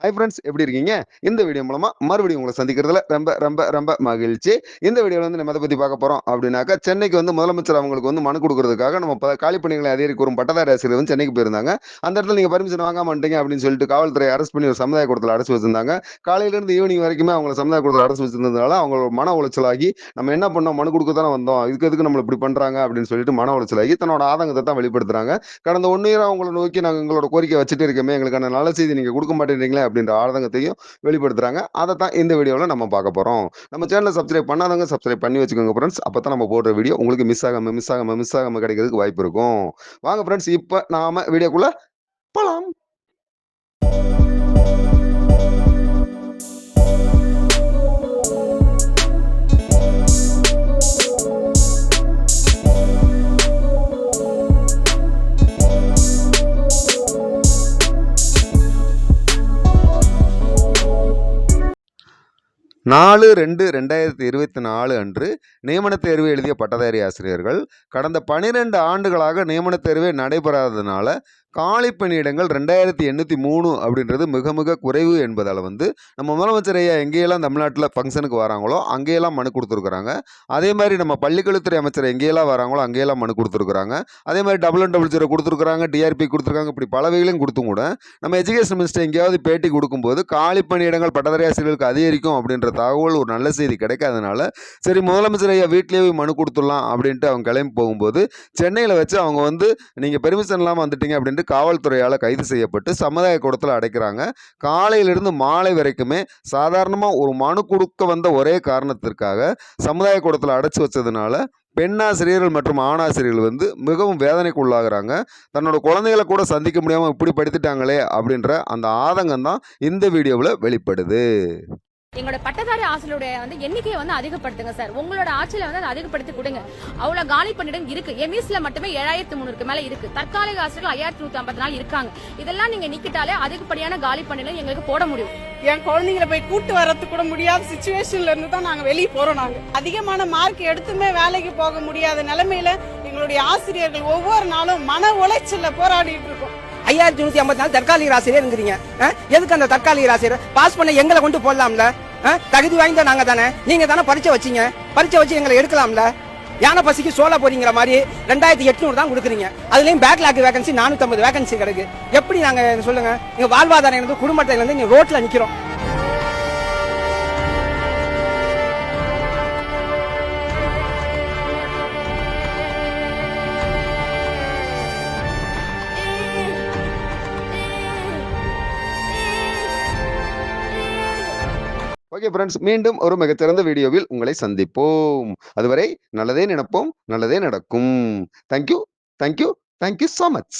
Hi friends எப்படி இருக்கீங்க? இந்த வீடியோ மூலமா மறுபடியும் உங்களை சந்திக்கிறதுல ரொம்ப ரொம்ப ரொம்ப மகிழ்ச்சி. இந்த வீடியோவில் வந்து நம்ம எதை பற்றி பார்க்க போகிறோம் அப்படின்னாக்கா சென்னைக்கு வந்து முதலமைச்சர் அவங்களுக்கு வந்து மனு கொடுக்கறதுக்காக நம்ம ப- காலி பணிகளை அதிகரிக்க வரும் பட்டதாரி ஆசிரியர் வந்து சென்னைக்கு போயிருந்தாங்க. அந்த இடத்துல நீங்கள் பர்மிஷன் வாங்க மாட்டீங்க அப்படின்னு சொல்லிட்டு காவல்துறை அரெஸ்ட் பண்ணி ஒரு சமுதாய கூடத்தில் அடைச்சு வச்சிருந்தாங்க. காலையிலேருந்து ஈவினிங் வரைக்குமே அவங்க சமுதாய கூடத்தில் அடைச்சு வச்சிருந்ததுனால அவங்களோட மன உளைச்சலாகி நம்ம என்ன பண்ணோம்? மனு கொடுக்க தானே வந்தோம். இதுக்கு எதுக்கு நம்மளை இப்படி பண்ணுறாங்க அப்படின்னு சொல்லிட்டு மன உளைச்சலாகி தன்னோட ஆதங்கத்தை தான் வெளிப்படுத்துறாங்க. கடந்த ஒன் இயர் அவங்களை நோக்கி நாங்கள் எங்களோட கோரிக்கை வச்சுட்டு இருக்கோமே எங்களுக்கான நல்ல செய்தி நீங்கள் கொடுக்க மாட்டேங்கிறீங்களா அப்படின்ற ஆதங்கத்தையும் வெளிப்படுத்துறாங்க. அதை தான் இந்த வீடியோவில் நம்ம பார்க்க போகிறோம் நம்ம சேனலை சப்ஸ்கிரைப் பண்ணாதவங்க சப்ஸ்கிரைப் பண்ணி வச்சுக்கோங்க ஃப்ரெண்ட்ஸ் அப்போ தான் நம்ம போடுற வீடியோ உங்களுக்கு மிஸ் ஆகாமல் மிஸ் ஆகாமல் மிஸ் ஆகாமல் கிடைக்கிறதுக்கு வாய்ப்பு இருக்கும். வாங்க ஃப்ரெண்ட்ஸ் இப்போ நாம வீடியோக்குள்ளே போகலாம் நாலு ரெண்டு ரெண்டாயிரத்தி இருபத்தி நாலு அன்று நியமனத் தேர்வு எழுதிய பட்டதாரி ஆசிரியர்கள் கடந்த பனிரெண்டு ஆண்டுகளாக நியமனத் தேர்வே நடைபெறாததுனால காலி பணியிடங்கள் ரெண்டாயிரத்தி எண்ணூற்றி மூணு அப்படின்றது மிக மிக குறைவு என்பதால் வந்து நம்ம முதலமைச்சர் ஐயா எங்கேயெல்லாம் தமிழ்நாட்டில் ஃபங்க்ஷனுக்கு வராங்களோ அங்கேயெல்லாம் மனு கொடுத்துருக்குறாங்க. அதே மாதிரி நம்ம பள்ளிக்கல்வித்துறை அமைச்சர் எங்கேயெல்லாம் வராங்களோ அங்கேயெல்லாம் மனு கொடுத்துருக்குறாங்க. அதே மாதிரி டபுள் ஒன் டபுள் ஜீரோ கொடுத்துருக்குறாங்க டிஆர்பி கொடுத்துருக்காங்க இப்படி பல வகையிலும் கொடுத்தும் கூட நம்ம எஜுகேஷன் மினிஸ்டர் எங்கேயாவது பேட்டி கொடுக்கும்போது காலி பணியிடங்கள் பட்டதாரி ஆசிரியர்களுக்கு அதிகரிக்கும் அப்படின்ற தகவல் ஒரு நல்ல செய்தி கிடைக்காதனால சரி முதலமைச்சர் ஐயா வீட்லேயே மனு கொடுத்துடலாம் அப்படின்ட்டு அவங்க கிளம்பி போகும்போது சென்னையில் வச்சு அவங்க வந்து நீங்கள் பெர்மிஷன் இல்லாமல் வந்துட்டீங்க அப்படின்ட்டு காவல்துறையால் கைது செய்யப்பட்டு சமுதாய கூடத்தில் அடைக்கிறாங்க. காலையிலிருந்து மாலை வரைக்குமே சாதாரணமாக ஒரு மனு கொடுக்க வந்த ஒரே காரணத்திற்காக சமுதாய கூடத்தில் அடைச்சி வச்சதுனால பெண்ணாசிரியர்கள் மற்றும் ஆணாசிரியர்கள் வந்து மிகவும் வேதனைக்கு உள்ளாகிறாங்க தன்னோட குழந்தைகளை கூட சந்திக்க முடியாமல் இப்படி படுத்திட்டாங்களே அப்படின்ற அந்த ஆதங்கம் தான் இந்த வீடியோவில் வெளிப்படுது. எங்களோட பட்டதாரி ஆசிரியருடைய வந்து எண்ணிக்கையை வந்து அதிகப்படுத்துங்க சார். உங்களோட ஆட்சியில வந்து அதை அதிகப்படுத்தி கொடுங்க. அவ்வளவு காலி பணியிடம் இருக்கு. எம்இஸ்ல மட்டுமே ஏழாயிரத்தி முந்நூறுக்கு மேல இருக்கு. தற்காலிக ஆசிரியர்கள் ஐயாயிரத்தி நூத்தி ஐம்பத்தி நாலு இருக்காங்க. இதெல்லாம் நீங்க நிக்கிட்டாலே அதிகப்படியான காலி பணியிடம் எங்களுக்கு போட முடியும். என் குழந்தைங்களை போய் கூட்டு வர்றதுக்கு கூட முடியாத சுச்சுவேஷன்ல இருந்து தான் நாங்க வெளியே போறோம் நாங்க. அதிகமான மார்க் எடுத்துமே வேலைக்கு போக முடியாத நிலைமையில எங்களுடைய ஆசிரியர்கள் ஒவ்வொரு நாளும் மன உளைச்சல்ல போராடிட்டு இருக்கோம். ஐயாயிரத்தி நூத்தி ஐம்பத்தி நாலு தற்காலிக ஆசிரியர்ங்கிறீங்க? எதுக்கு அந்த தற்காலிக ஆசிரியர்? பாஸ் பண்ண எங்களை கொண்டு போடலாம்ல? தகுதி வாய்ந்த நாங்க தானே. நீங்க தானே பரீட்சை வச்சீங்க. பரீட்சை வச்சு எங்களை எடுக்கலாம்ல. யானை பசிக்கு சோழ போறீங்கிற மாதிரி ரெண்டாயிரத்தி எட்நூறு தான் கொடுக்குறீங்க. அதுலயும் பேக்லாக் வேகன்சி நானூத்தி வேகன்சி கிடக்கு. எப்படி நாங்க சொல்லுங்க? எங்க வாழ்வாதாரம் இருந்து குடும்பத்துல இருந்து நீங்க ரோட்ல நிக்கிறோம். ஓகே ஃப்ரெண்ட்ஸ் மீண்டும் ஒரு மிகச்சிறந்த வீடியோவில் உங்களை சந்திப்போம். அதுவரை நல்லதே நினைப்போம் நல்லதே நடக்கும். Thank you thank you thank you so much